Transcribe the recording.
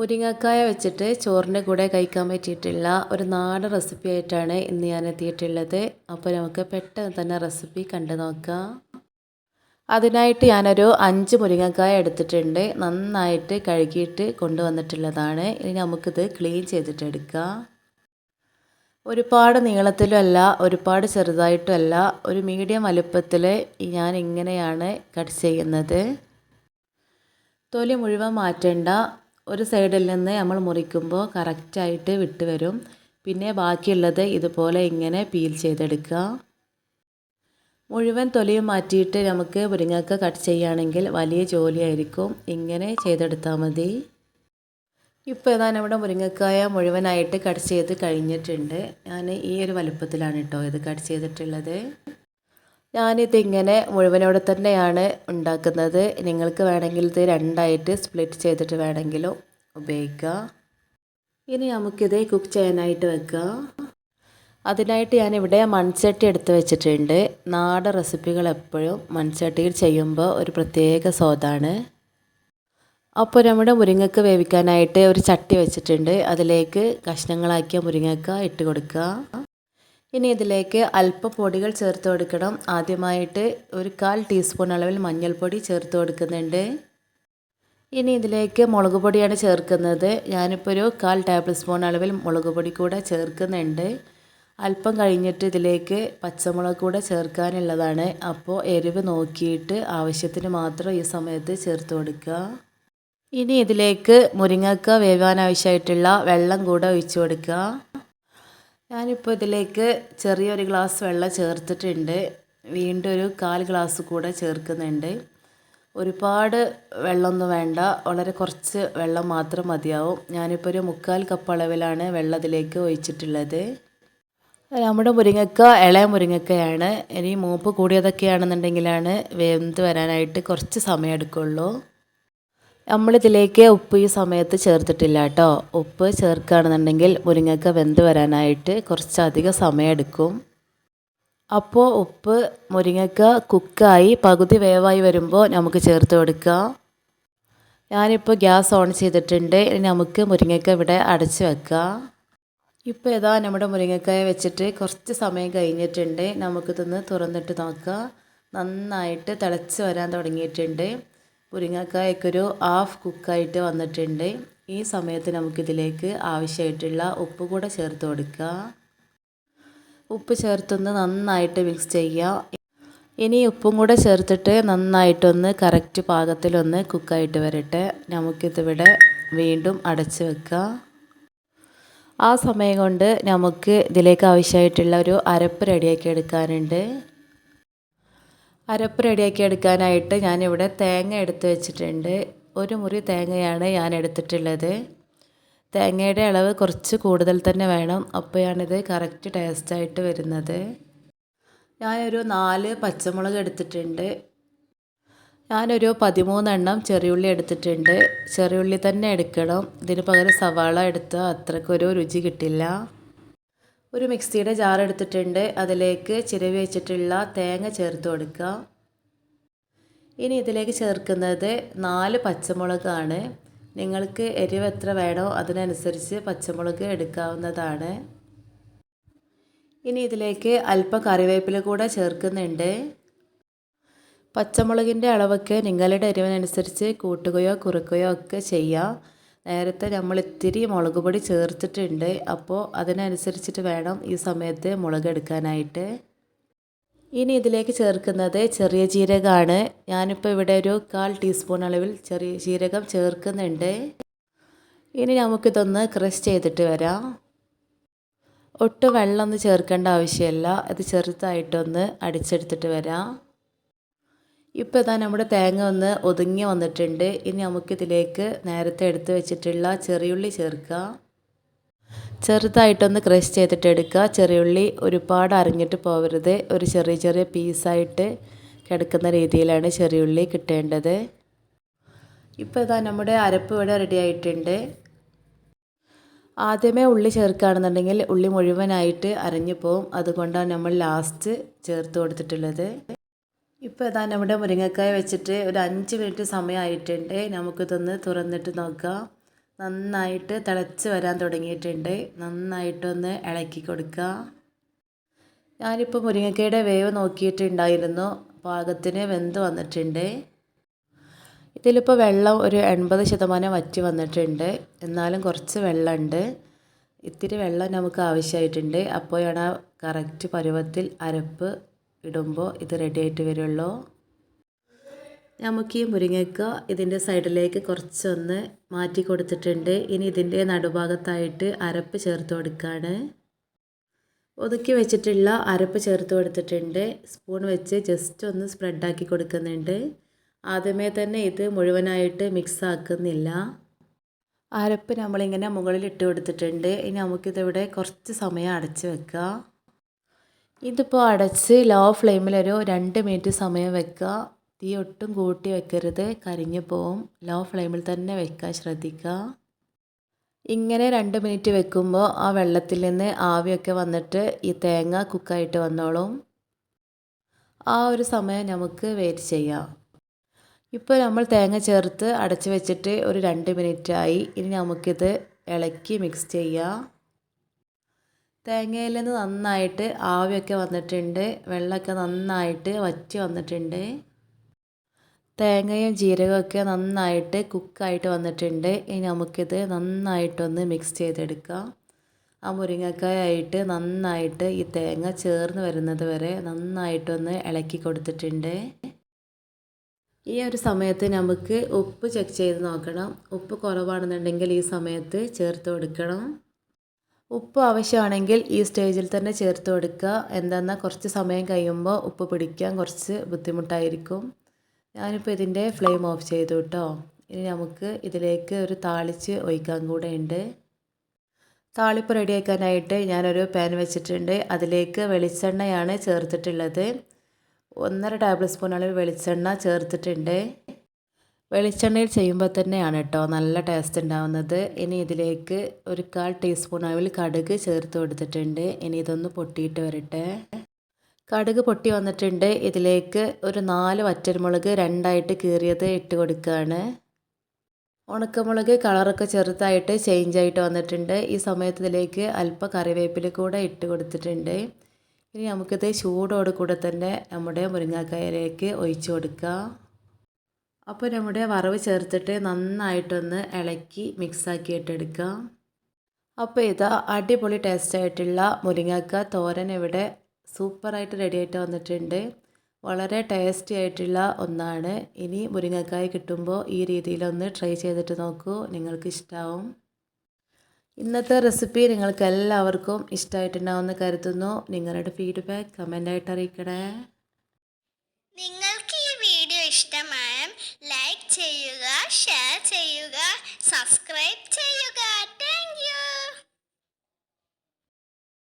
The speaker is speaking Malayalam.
മുരിങ്ങക്കായ വെച്ചിട്ട് ചോറിന്റെ കൂടെ കഴിക്കാൻ പറ്റിയിട്ടുള്ള ഒരു നാടൻ റെസിപ്പി ആയിട്ടാണ് ഇന്ന് ഞാൻ എത്തിയിട്ടുള്ളത്. അപ്പോൾ നമുക്ക് പെട്ടെന്ന് തന്നെ റെസിപ്പി കണ്ടു നോക്കാം. അതിനായിട്ട് ഞാനൊരു അഞ്ച് മുരിങ്ങക്കായ എടുത്തിട്ടുണ്ട്. നന്നായിട്ട് കഴുകിയിട്ട് കൊണ്ടുവന്നിട്ടുള്ളതാണ്. ഇനി നമുക്കിത് ക്ലീൻ ചെയ്തിട്ടെടുക്കാം ഒരുപാട് നീളത്തിലും അല്ല ഒരുപാട് ചെറുതായിട്ടും അല്ല ഒരു മീഡിയം വലുപ്പത്തിൽ ഞാൻ ഇങ്ങനെയാണ് കട്ട് ചെയ്യുന്നത്. തൊലി മുഴുവൻ മാറ്റേണ്ട. ഒരു സൈഡിൽ നിന്ന് നമ്മൾ മുറിക്കുമ്പോൾ കറക്റ്റായിട്ട് വിട്ട് വരും. പിന്നെ ബാക്കിയുള്ളത് ഇതുപോലെ ഇങ്ങനെ പീൽ ചെയ്തെടുക്കുക. മുഴുവൻ തൊലിയും മാറ്റിയിട്ട് നമുക്ക് മുരിങ്ങക്ക കട്ട് ചെയ്യുകയാണെങ്കിൽ വലിയ ജോലിയായിരിക്കും. ഇങ്ങനെ ചെയ്തെടുത്താൽ മതി. ഇപ്പോൾ ഏതാ നമ്മുടെ മുരിങ്ങക്കായ മുഴുവനായിട്ട് കട്ട് ചെയ്ത് കഴിഞ്ഞിട്ടുണ്ട്. ഞാൻ ഈ ഒരു വലുപ്പത്തിലാണ് കേട്ടോ ഇത് കട്ട് ചെയ്തിട്ടുള്ളത്. ഞാനിതിങ്ങനെ മുഴുവനോടെ തന്നെയാണ് ഉണ്ടാക്കുന്നത്. നിങ്ങൾക്ക് വേണമെങ്കിൽ ഇത് രണ്ടായിട്ട് സ്പ്ലിറ്റ് ചെയ്തിട്ട് വേണമെങ്കിലും ഉപയോഗിക്കുക ഇനി നമുക്കിത് കുക്ക് ചെയ്യാനായിട്ട് വെക്കുക അതിനായിട്ട് ഞാനിവിടെ മൺചട്ടി എടുത്ത് വെച്ചിട്ടുണ്ട്. നാടൻ റെസിപ്പികൾ എപ്പോഴും മൺചട്ടിയിൽ ചെയ്യുമ്പോൾ ഒരു പ്രത്യേക സ്വാദാണ്. അപ്പോൾ നമ്മുടെ മുരിങ്ങക്ക വേവിക്കാനായിട്ട് ഒരു ചട്ടി വെച്ചിട്ടുണ്ട്. അതിലേക്ക് കഷ്ണങ്ങളാക്കിയ മുരിങ്ങക്ക ഇട്ട് കൊടുക്കുക ഇനി ഇതിലേക്ക് അല്പ പൊടികൾ ചേർത്ത് കൊടുക്കണം. ആദ്യമായിട്ട് ഒരു കാൽ ടീസ്പൂൺ അളവിൽ മഞ്ഞൾപ്പൊടി ചേർത്ത് കൊടുക്കുന്നുണ്ട്. ഇനി ഇതിലേക്ക് മുളക് പൊടിയാണ് ചേർക്കുന്നത്. ഞാനിപ്പോൾ ഒരു കാൽ ടേബിൾ സ്പൂൺ അളവിൽ മുളക് പൊടി കൂടെ ചേർക്കുന്നുണ്ട്. അല്പം കഴിഞ്ഞിട്ട് ഇതിലേക്ക് പച്ചമുളക് കൂടെ ചേർക്കാനുള്ളതാണ്. അപ്പോൾ എരിവ് നോക്കിയിട്ട് ആവശ്യത്തിന് മാത്രം ഈ സമയത്ത് ചേർത്ത് കൊടുക്കുക. ഇനി ഇതിലേക്ക് മുരിങ്ങക്ക വേവാനാവശ്യമായിട്ടുള്ള വെള്ളം കൂടെ ഒഴിച്ചു കൊടുക്കുക. ഞാനിപ്പോൾ ഇതിലേക്ക് ചെറിയൊരു ഗ്ലാസ് വെള്ളം ചേർത്തിട്ടുണ്ട്. വീണ്ടും ഒരു കാൽ ഗ്ലാസ് കൂടെ ചേർക്കുന്നുണ്ട്. ഒരുപാട് വെള്ളമൊന്നും വേണ്ട. വളരെ കുറച്ച് വെള്ളം മാത്രം മതിയാവും. ഞാനിപ്പോൾ ഒരു മുക്കാൽ കപ്പ് അളവിലാണ് വെള്ളം ഇതിലേക്ക് ഒഴിച്ചിട്ടുള്ളത്. നമ്മുടെ മുരിങ്ങക്ക ഇളയ മുരിങ്ങക്കയാണ്. ഇനി മൂപ്പ് കൂടിയതൊക്കെയാണെന്നുണ്ടെങ്കിലാണ് വെന്ത് വരാനായിട്ട് കുറച്ച് സമയം എടുക്കുള്ളൂ. നമ്മളിതിലേക്ക് ഉപ്പ് ഈ സമയത്ത് ചേർത്തിട്ടില്ല കേട്ടോ. ഉപ്പ് ചേർക്കുകയാണെന്നുണ്ടെങ്കിൽ മുരിങ്ങക്ക വെന്ത് വരാനായിട്ട് കുറച്ചധികം സമയമെടുക്കും. അപ്പോൾ ഉപ്പ് മുരിങ്ങക്ക കുക്കായി പകുതി വേവായി വരുമ്പോൾ നമുക്ക് ചേർത്ത് കൊടുക്കാം. ഞാനിപ്പോൾ ഗ്യാസ് ഓൺ ചെയ്തിട്ടുണ്ട്. ഇനി നമുക്ക് മുരിങ്ങക്ക ഇവിടെ അടച്ച് വെക്കാം. ഇപ്പോൾ ഏതാ നമ്മുടെ മുരിങ്ങക്കായ വെച്ചിട്ട് കുറച്ച് സമയം കഴിഞ്ഞിട്ടുണ്ട്. നമുക്കിതൊന്ന് തുറന്നിട്ട് നോക്കാം. നന്നായിട്ട് തിളച്ച് വരാൻ തുടങ്ങിയിട്ടുണ്ട്. മുരിങ്ങക്കായൊക്കെ ഒരു ഹാഫ് കുക്കായിട്ട് വന്നിട്ടുണ്ട്. ഈ സമയത്ത് നമുക്കിതിലേക്ക് ആവശ്യമായിട്ടുള്ള ഉപ്പ് കൂടെ ചേർത്ത് കൊടുക്കുക. ഉപ്പ് ചേർത്തൊന്ന് നന്നായിട്ട് മിക്സ് ചെയ്യുക. ഇനി ഉപ്പും കൂടെ ചേർത്തിട്ട് നന്നായിട്ടൊന്ന് കറക്റ്റ് പാകത്തിലൊന്ന് കുക്കായിട്ട് വരട്ടെ. നമുക്കിതിവിടെ വീണ്ടും അടച്ച് വെക്കുക ആ സമയം കൊണ്ട് നമുക്ക് ഇതിലേക്ക് ആവശ്യമായിട്ടുള്ള ഒരു അരപ്പ് റെഡിയാക്കി എടുക്കാനുണ്ട്. അരപ്പ് റെഡിയാക്കി എടുക്കാനായിട്ട് ഞാനിവിടെ തേങ്ങ എടുത്ത് വെച്ചിട്ടുണ്ട്. ഒരു മുറി തേങ്ങയാണ് ഞാൻ എടുത്തിട്ടുള്ളത്. തേങ്ങയുടെ അളവ് കുറച്ച് കൂടുതൽ തന്നെ വേണം. അപ്പോഴാണിത് കറക്റ്റ് ടേസ്റ്റായിട്ട് വരുന്നത്. ഞാനൊരു നാല് പച്ചമുളക് എടുത്തിട്ടുണ്ട്. ഞാനൊരു പതിമൂന്നെണ്ണം ചെറിയുള്ളി എടുത്തിട്ടുണ്ട്. ചെറിയുള്ളി തന്നെ എടുക്കണം. ഇതിന് പകരം സവാള എടുത്താൽ അത്രക്കൊരു രുചി കിട്ടില്ല. ഒരു മിക്സിയുടെ ജാർ എടുത്തിട്ടുണ്ട്. അതിലേക്ക് ചിരവി വെച്ചിട്ടുള്ള തേങ്ങ ചേർത്ത് കൊടുക്കുക. ഇനി ഇതിലേക്ക് ചേർക്കുന്നത് നാല് പച്ചമുളകാണ്. നിങ്ങൾക്ക് എരിവ് എത്ര വേണോ അതിനനുസരിച്ച് പച്ചമുളക് എടുക്കാവുന്നതാണ്. ഇനി ഇതിലേക്ക് അല്പം കറിവേപ്പില കൂടെ ചേർക്കുന്നുണ്ട്. പച്ചമുളകിന്റെ അളവൊക്കെ നിങ്ങളുടെ എരിവിനനുസരിച്ച് കൂട്ടുകയോ കുറുക്കുകയോ ഒക്കെ ചെയ്യാം. നേരത്തെ നമ്മൾ ഇത്തിരി മുളക് പൊടി ചേർത്തിട്ടുണ്ട്. അപ്പോൾ അതിനനുസരിച്ചിട്ട് വേണം ഈ സമയത്ത് മുളക് എടുക്കാനായിട്ട്. ഇനി ഇതിലേക്ക് ചേർക്കുന്നത് ചെറിയ ജീരകമാണ് ഞാനിപ്പോൾ ഇവിടെ ഒരു കാൽ ടീസ്പൂൺ അളവിൽ ചെറിയ ജീരകം ചേർക്കുന്നുണ്ട്. ഇനി നമുക്കിതൊന്ന് ക്രഷ് ചെയ്തിട്ട് വരാം. ഒട്ടും വെള്ളമൊന്നും ചേർക്കേണ്ട ആവശ്യമില്ല. ഇത് ചെറുതായിട്ടൊന്ന് അടിച്ചെടുത്തിട്ട് വരാം. ഇപ്പോൾ ഇതാ നമ്മുടെ തേങ്ങ ഒന്ന് ഒതുങ്ങി വന്നിട്ടുണ്ട്. ഇനി നമുക്കിതിലേക്ക് നേരത്തെ എടുത്ത് വെച്ചിട്ടുള്ള ചെറിയുള്ളി ചേർക്കാം ചെറുതായിട്ടൊന്ന് ക്രഷ് ചെയ്തിട്ട് എടുക്കുക. ചെറിയുള്ളി ഒരുപാട് അരിഞ്ഞിട്ട് പോകരുത് ഒരു ചെറിയ ചെറിയ പീസായിട്ട് കിടക്കുന്ന രീതിയിലാണ് ചെറിയുള്ളി കിട്ടേണ്ടത്. ഇപ്പോൾ ഇതാ നമ്മുടെ അരപ്പ് ഇവിടെ റെഡി ആയിട്ടുണ്ട്. ആദ്യമേ ഉള്ളി ചേർക്കുകയാണെന്നുണ്ടെങ്കിൽ ഉള്ളി മുഴുവനായിട്ട് അരഞ്ഞു പോവും. അതുകൊണ്ടാണ് നമ്മൾ ലാസ്റ്റ് ചേർത്ത് കൊടുത്തിട്ടുള്ളത്. ഇപ്പോൾ ഇതാ നമ്മുടെ മുരിങ്ങക്കായ വെച്ചിട്ട് ഒരു അഞ്ച് മിനിറ്റ് സമയമായിട്ടുണ്ട് നമുക്കിതൊന്ന് തുറന്നിട്ട് നോക്കാം. നന്നായിട്ട് തിളച്ച് വരാൻ തുടങ്ങിയിട്ടുണ്ട്. നന്നായിട്ടൊന്ന് ഇളക്കി കൊടുക്കുക ഞാനിപ്പോൾ മുരിങ്ങക്കയുടെ വേവ് നോക്കിയിട്ടുണ്ടായിരുന്നു. പാകത്തിന് വെന്ത് വന്നിട്ടുണ്ട്. ഇതിലിപ്പോൾ വെള്ളം ഒരു എൺപത് ശതമാനം വറ്റി വന്നിട്ടുണ്ട്. എന്നാലും കുറച്ച് വെള്ളമുണ്ട്. ഇത്തിരി വെള്ളം നമുക്ക് ആവശ്യമായിട്ടുണ്ട്. അപ്പോഴാണ് കറക്റ്റ് പരുവത്തിൽ അരപ്പ് ഇടുമ്പോൾ ഇത് റെഡി ആയിട്ട് വരുള്ളൂ. നമുക്ക് ഈ മുരിങ്ങയ്ക്ക ഇതിന്റെ സൈഡിലേക്ക് കുറച്ചൊന്ന് മാറ്റി കൊടുത്തിട്ടുണ്ട്. ഇനി ഇതിന്റെ നടുഭാഗത്തായിട്ട് അരപ്പ് ചേർത്ത് കൊടുക്കുകയാണ് ഒതുക്കി വെച്ചിട്ടുള്ള അരപ്പ് ചേർത്ത് കൊടുത്തിട്ടുണ്ട്. സ്പൂൺ വെച്ച് ജസ്റ്റ് ഒന്ന് സ്പ്രെഡാക്കി കൊടുക്കുന്നുണ്ട്. ആദ്യമേ തന്നെ ഇത് മുഴുവനായിട്ട് മിക്സ് ആക്കുന്നില്ല. അരപ്പ് നമ്മളിങ്ങനെ മുകളിൽ ഇട്ട് കൊടുത്തിട്ടുണ്ട്. ഇനി നമുക്കിതിവിടെ കുറച്ച് സമയം അടച്ച് വെക്കുക ഇതിപ്പോൾ അടച്ച് ലോ ഫ്ലെയിമിലൊരു രണ്ട് മിനിറ്റ് സമയം വെക്കുക. തീ ഒട്ടും കൂട്ടി വെക്കരുത്. കരിഞ്ഞു പോവും. ലോ ഫ്ലെയിമിൽ തന്നെ വെക്കാൻ ശ്രദ്ധിക്കുക. ഇങ്ങനെ രണ്ട് മിനിറ്റ് വെക്കുമ്പോൾ ആ വെള്ളത്തിൽ നിന്ന് ആവിയൊക്കെ വന്നിട്ട് ഈ തേങ്ങ കുക്കായിട്ട് വന്നോളും. ആ ഒരു സമയം നമുക്ക് വെയിറ്റ് ചെയ്യാം. ഇപ്പോൾ നമ്മൾ തേങ്ങ ചേർത്ത് അടച്ച് വെച്ചിട്ട് ഒരു രണ്ട് മിനിറ്റ് ആയി. ഇനി നമുക്കിത് ഇളക്കി മിക്സ് ചെയ്യാം. തേങ്ങയിൽ നിന്ന് നന്നായിട്ട് ആവിയൊക്കെ വന്നിട്ടുണ്ട്. വെള്ളമൊക്കെ നന്നായിട്ട് വറ്റി വന്നിട്ടുണ്ട്. തേങ്ങയും ജീരകമൊക്കെ നന്നായിട്ട് കുക്കായിട്ട് വന്നിട്ടുണ്ട്. ഇനി നമുക്കിത് നന്നായിട്ടൊന്ന് മിക്സ് ചെയ്തെടുക്കാം. ആ മുരിങ്ങക്കായായിട്ട് നന്നായിട്ട് ഈ തേങ്ങ ചേർന്ന് വരുന്നത് വരെ നന്നായിട്ടൊന്ന് ഇളക്കി കൊടുത്തിട്ടുണ്ട്. ഈ ഒരു സമയത്ത് നമുക്ക് ഉപ്പ് ചെക്ക് ചെയ്ത് നോക്കണം. ഉപ്പ് കുറവാണെന്നുണ്ടെങ്കിൽ ഈ സമയത്ത് ചേർത്ത് കൊടുക്കണം. ഉപ്പ് ആവശ്യമാണെങ്കിൽ ഈ സ്റ്റേജിൽ തന്നെ ചേർത്ത് കൊടുക്കുക. എന്തെന്നാൽ കുറച്ച് സമയം കഴിയുമ്പോൾ ഉപ്പ് പിടിക്കാൻ കുറച്ച് ബുദ്ധിമുട്ടായിരിക്കും. ഞാനിപ്പോൾ ഇതിന്റെ ഫ്ലെയിം ഓഫ് ചെയ്തു കേട്ടോ. ഇനി നമുക്ക് ഇതിലേക്ക് ഒരു താളിച്ച് ഒഴിക്കാൻ കൂടെ ഉണ്ട്. താളിപ്പ് റെഡിയാക്കാനായിട്ട് ഞാനൊരു പാൻ വെച്ചിട്ടുണ്ട്. അതിലേക്ക് വെളിച്ചെണ്ണയാണ് ചേർത്തിട്ടുള്ളത്. ഒന്നര ടേബിൾ സ്പൂൺ അളവ് വെളിച്ചെണ്ണ ചേർത്തിട്ടുണ്ട്. വെളിച്ചെണ്ണയിൽ ചെയ്യുമ്പോൾ തന്നെയാണ് കേട്ടോ നല്ല ടേസ്റ്റ് ഉണ്ടാവുന്നത് ഇനി ഇതിലേക്ക് ഒരു കാൽ ടീസ്പൂൺ അളവിൽ കടുക് ചേർത്ത് കൊടുത്തിട്ടുണ്ട്. ഇനി ഇതൊന്ന് പൊട്ടിയിട്ട് വരട്ടെ. കടുക് പൊട്ടി വന്നിട്ടുണ്ട്. ഇതിലേക്ക് ഒരു നാല് വറ്റൽമുളക് രണ്ടായിട്ട് കീറിയത് ഇട്ട് കൊടുക്കുകയാണ് ഉണക്കമുളക് കളറൊക്കെ ചെറുതായിട്ട് ചേഞ്ച് ആയിട്ട് വന്നിട്ടുണ്ട്. ഈ സമയത്ത് ഇതിലേക്ക് അല്പം കറിവേപ്പില കൂടെ ഇട്ട് കൊടുത്തിട്ടുണ്ട്. ഇനി നമുക്കിത് ചൂടോട് കൂടെ തന്നെ നമ്മുടെ മുരിങ്ങാക്കായയിലേക്ക് ഒഴിച്ചു കൊടുക്കാം. അപ്പോൾ നമ്മുടെ വറവ് ചേർത്തിട്ട് നന്നായിട്ടൊന്ന് ഇളക്കി മിക്സാക്കിയിട്ടെടുക്കാം അപ്പോൾ ഇതാ അടിപൊളി ടേസ്റ്റ് ആയിട്ടുള്ള മുരിങ്ങക്ക തോരൻ ഇവിടെ സൂപ്പറായിട്ട് റെഡി ആയിട്ട് വന്നിട്ടുണ്ട്. വളരെ ടേസ്റ്റി ആയിട്ടുള്ള ഒന്നാണ്. ഇനി മുരിങ്ങക്കായ കിട്ടുമ്പോൾ ഈ രീതിയിലൊന്ന് ട്രൈ ചെയ്തിട്ട് നോക്കൂ. നിങ്ങൾക്ക് ഇഷ്ടമാവും ഇന്നത്തെ റെസിപ്പി നിങ്ങൾക്ക് എല്ലാവർക്കും ഇഷ്ടമായിട്ടുണ്ടാവുമെന്ന് കരുതുന്നു. നിങ്ങളുടെ ഫീഡ്ബാക്ക് കമന്റായിട്ട് അറിയിക്കണേ. നിങ്ങൾക്ക് ഈ വീഡിയോ ഇഷ്ടമായ ലൈക്ക് ചെയ്യുക ഷെയർ ചെയ്യുക സബ്സ്ക്രൈബ് ചെയ്യുക